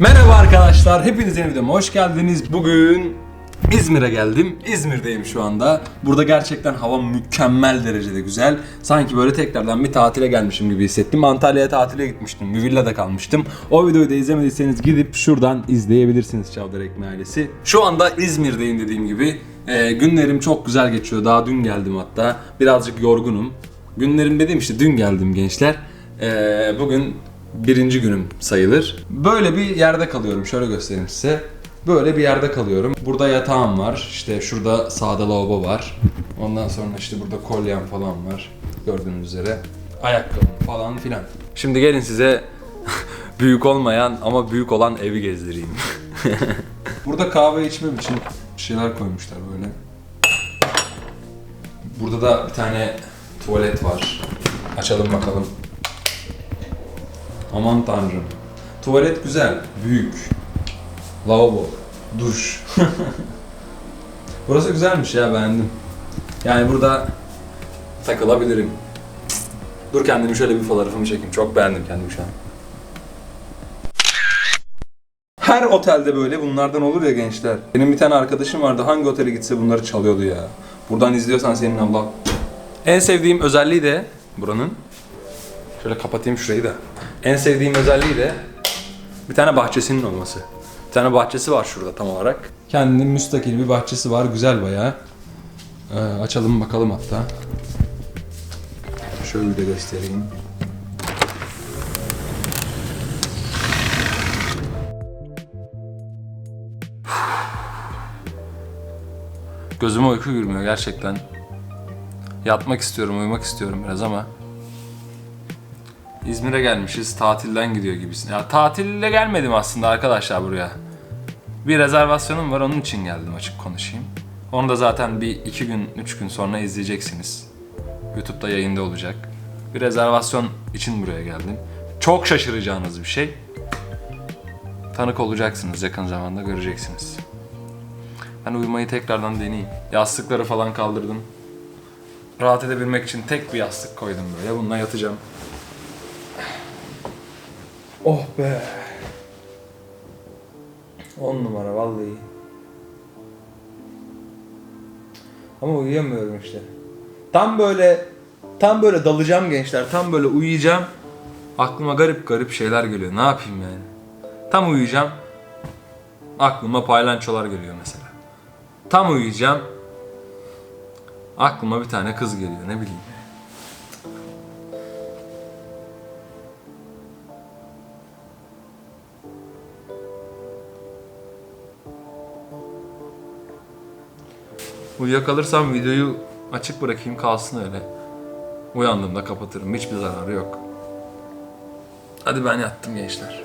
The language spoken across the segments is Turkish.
Merhaba arkadaşlar, hepiniz yeni videoma hoş geldiniz. Bugün İzmir'e geldim. İzmir'deyim şu anda. Burada gerçekten hava mükemmel derecede güzel. Sanki böyle tekrardan bir tatile gelmişim gibi hissettim. Antalya'ya tatile gitmiştim. Bir villada kalmıştım. O videoyu da izlemediyseniz gidip şuradan izleyebilirsiniz Çavdar Ekmeği ailesi. Şu anda İzmir'deyim dediğim gibi. Ee, günlerim çok güzel geçiyor. Daha dün geldim hatta. Birazcık yorgunum. Günlerim dediğim işte dün geldim gençler. Ee, bugün birinci günüm sayılır. Böyle bir yerde kalıyorum. Şöyle göstereyim size. Böyle bir yerde kalıyorum. Burada yatağım var. İşte şurada sağda lavabo var. Ondan sonra işte burada kolyem falan var. Gördüğünüz üzere. Ayakkabım falan filan. Şimdi gelin size büyük olmayan ama büyük olan evi gezdireyim. burada kahve içmem için şeyler koymuşlar böyle. Burada da bir tane tuvalet var. Açalım bakalım. Aman tanrım. Tuvalet güzel, büyük. Lavabo, duş. Burası güzelmiş ya beğendim. Yani burada takılabilirim. Dur kendimi şöyle bir fotoğrafımı çekeyim. Çok beğendim kendimi şu an. Her otelde böyle bunlardan olur ya gençler. Benim bir tane arkadaşım vardı hangi otele gitse bunları çalıyordu ya. Buradan izliyorsan senin Allah. En sevdiğim özelliği de buranın. Şöyle kapatayım şurayı da. En sevdiğim özelliği de bir tane bahçesinin olması. Bir tane bahçesi var şurada tam olarak. Kendinin müstakil bir bahçesi var. Güzel bayağı. Ee, açalım bakalım hatta. Şöyle de göstereyim. Gözüme uyku girmiyor gerçekten. Yatmak istiyorum, uyumak istiyorum biraz ama İzmir'e gelmişiz, tatilden gidiyor gibisin. Ya tatille gelmedim aslında arkadaşlar buraya. Bir rezervasyonum var, onun için geldim açık konuşayım. Onu da zaten bir iki gün, üç gün sonra izleyeceksiniz. YouTube'da yayında olacak. Bir rezervasyon için buraya geldim. Çok şaşıracağınız bir şey. Tanık olacaksınız, yakın zamanda göreceksiniz. Ben uyumayı tekrardan deneyeyim. Yastıkları falan kaldırdım. Rahat edebilmek için tek bir yastık koydum böyle. Bununla yatacağım. Oh be. 10 numara vallahi. Ama uyuyamıyorum işte. Tam böyle tam böyle dalacağım gençler. Tam böyle uyuyacağım. Aklıma garip garip şeyler geliyor. Ne yapayım yani? Tam uyuyacağım. Aklıma paylançolar geliyor mesela. Tam uyuyacağım. Aklıma bir tane kız geliyor ne bileyim. Uyuyakalırsam videoyu açık bırakayım kalsın öyle. Uyandığımda kapatırım. Hiçbir zararı yok. Hadi ben yattım gençler.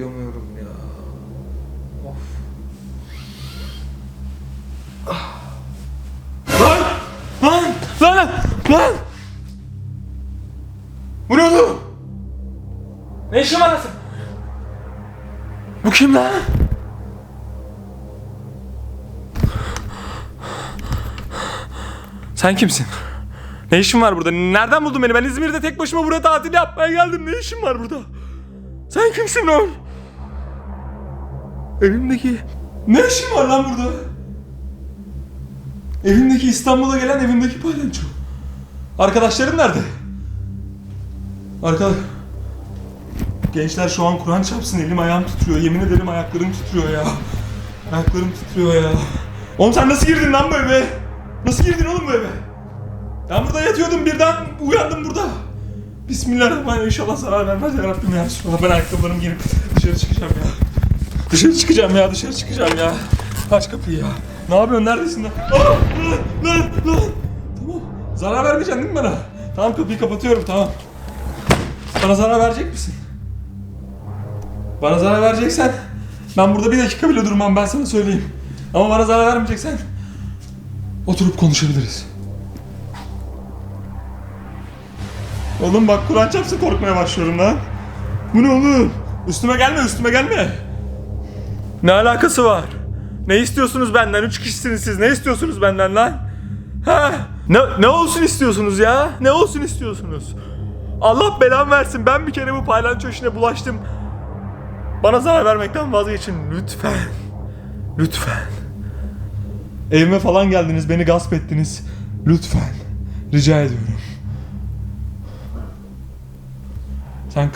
Uyuyamıyorum ya. Of. Lan! Lan! Lan! Lan! Bu ne oğlum? Ne işin var nasıl? Bu kim lan? Sen kimsin? Ne işin var burada? Nereden buldun beni? Ben İzmir'de tek başıma buraya tatil yapmaya geldim. Ne işin var burada? Sen kimsin lan? Evimdeki... Ne işin var lan burada? Evimdeki İstanbul'a gelen evimdeki paylaşçı. Arkadaşların nerede? Arkadaş... Gençler şu an Kur'an çarpsın elim ayağım titriyor. Yemin ederim ayaklarım titriyor ya. Ayaklarım titriyor ya. Oğlum sen nasıl girdin lan bu eve? Nasıl girdin oğlum bu eve? Ben burada yatıyordum birden uyandım burada. Bismillahirrahmanirrahim inşallah zarar vermez ya Rabbim ya. Ben ayakkabılarımı giyip dışarı çıkacağım ya. Dışarı çıkacağım ya dışarı çıkacağım ya. Aç kapıyı ya. Ne yapıyorsun neredesin lan? Aa, lan lan lan. Tamam. Zarar vermeyeceksin değil mi bana? Tamam kapıyı kapatıyorum tamam. Bana zarar verecek misin? Bana zarar vereceksen ben burada bir dakika bile durmam ben sana söyleyeyim. Ama bana zarar vermeyeceksen oturup konuşabiliriz. Oğlum bak Kur'an çarpsa korkmaya başlıyorum lan. Bu ne oğlum? Üstüme gelme üstüme gelme. Ne alakası var? Ne istiyorsunuz benden? Üç kişisiniz siz. Ne istiyorsunuz benden lan? Ha? Ne, ne olsun istiyorsunuz ya? Ne olsun istiyorsunuz? Allah belamı versin. Ben bir kere bu paylanço işine bulaştım. Bana zarar vermekten vazgeçin lütfen. Lütfen. Evime falan geldiniz, beni gasp ettiniz. Lütfen. Rica ediyorum. Sen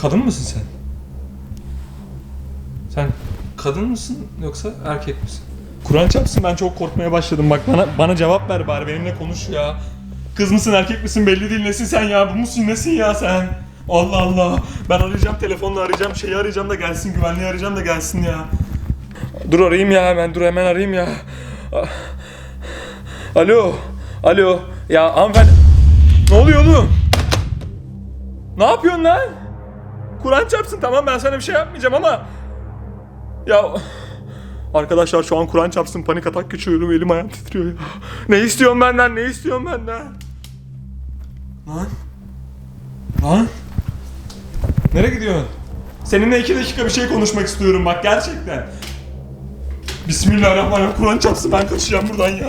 kadın mısın sen? Sen kadın mısın yoksa erkek misin? Kur'an çarpsın ben çok korkmaya başladım. Bak bana bana cevap ver bari benimle konuş ya. Kız mısın erkek misin belli değil nesin sen ya bu musun nesin ya sen? Allah Allah. Ben arayacağım telefonla arayacağım şeyi arayacağım da gelsin güvenliği arayacağım da gelsin ya. Dur arayayım ya hemen dur hemen arayayım ya. Ah. Alo. Alo. Ya hanımefendi. Ne oluyor oğlum? Ne yapıyorsun lan? Kur'an çarpsın tamam ben sana bir şey yapmayacağım ama ya arkadaşlar şu an Kur'an çarpsın panik atak geçiyorum elim ayağım titriyor ya. Ne istiyorsun benden ne istiyorsun benden? Lan? Lan? Nereye gidiyorsun? Seninle iki dakika bir şey konuşmak istiyorum bak gerçekten. Bismillahirrahmanirrahim Kur'an çarpsın ben kaçacağım buradan ya.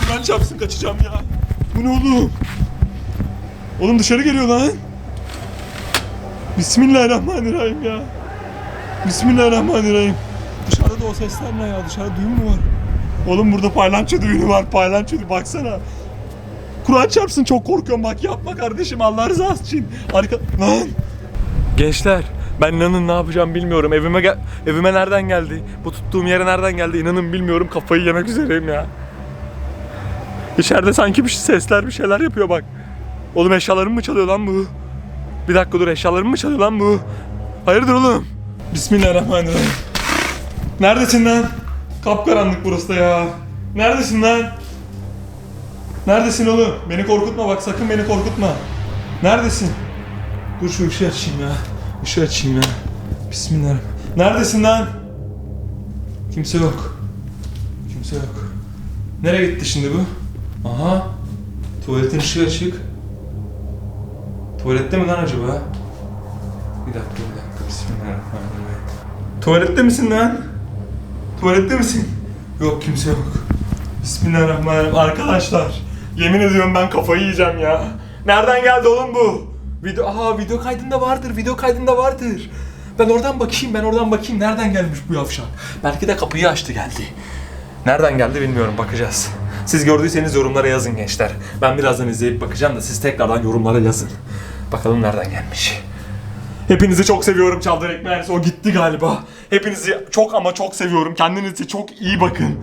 Kur'an çarpsın kaçacağım ya. Bu ne oğlum? Oğlum dışarı geliyor lan. Bismillahirrahmanirrahim ya. Bismillahirrahmanirrahim. Dışarıda o sesler ne ya? Dışarıda düğün mü var? Oğlum burada paylanço düğünü var. Paylanço düğünü baksana. Kur'an çarpsın çok korkuyorum bak yapma kardeşim Allah rızası için. Arka... Lan. Gençler ben inanın ne yapacağım bilmiyorum. Evime gel evime nereden geldi? Bu tuttuğum yere nereden geldi? İnanın bilmiyorum. Kafayı yemek üzereyim ya. İçeride sanki bir sesler bir şeyler yapıyor bak. Oğlum eşyalarımı mı çalıyor lan bu? Bir dakika dur eşyalarımı mı çalıyor lan bu? Hayırdır oğlum? Bismillahirrahmanirrahim. Neredesin lan? Kapkaranlık burası da ya. Neredesin lan? Neredesin oğlum? Beni korkutma bak sakın beni korkutma. Neredesin? Dur şu ışığı açayım ya. Işığı açayım ya. Bismillahirrahmanirrahim. Neredesin lan? Kimse yok. Kimse yok. Nereye gitti şimdi bu? Aha. Tuvaletin ışığı açık. Tuvalette mi lan acaba? Bir dakika bir dakika. Bismillahirrahmanirrahim. Tuvalette misin lan? Tuvalette misin? Yok kimse yok. Bismillahirrahmanirrahim. Arkadaşlar yemin ediyorum ben kafayı yiyeceğim ya. Nereden geldi oğlum bu? Video, aha video kaydında vardır, video kaydında vardır. Ben oradan bakayım, ben oradan bakayım. Nereden gelmiş bu yavşak? Belki de kapıyı açtı geldi. Nereden geldi bilmiyorum, bakacağız. Siz gördüyseniz yorumlara yazın gençler. Ben birazdan izleyip bakacağım da siz tekrardan yorumlara yazın. Bakalım nereden gelmiş. Hepinizi çok seviyorum Çavdar Ekmeğiniz. O gitti galiba. Hepinizi çok ama çok seviyorum. Kendinize çok iyi bakın.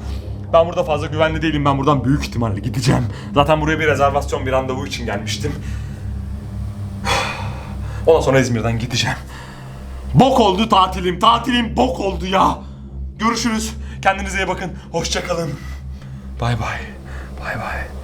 Ben burada fazla güvenli değilim. Ben buradan büyük ihtimalle gideceğim. Zaten buraya bir rezervasyon, bir randevu için gelmiştim. Ondan sonra İzmir'den gideceğim. Bok oldu tatilim. Tatilim bok oldu ya. Görüşürüz. Kendinize iyi bakın. Hoşça kalın. Bay bay. Bay bay.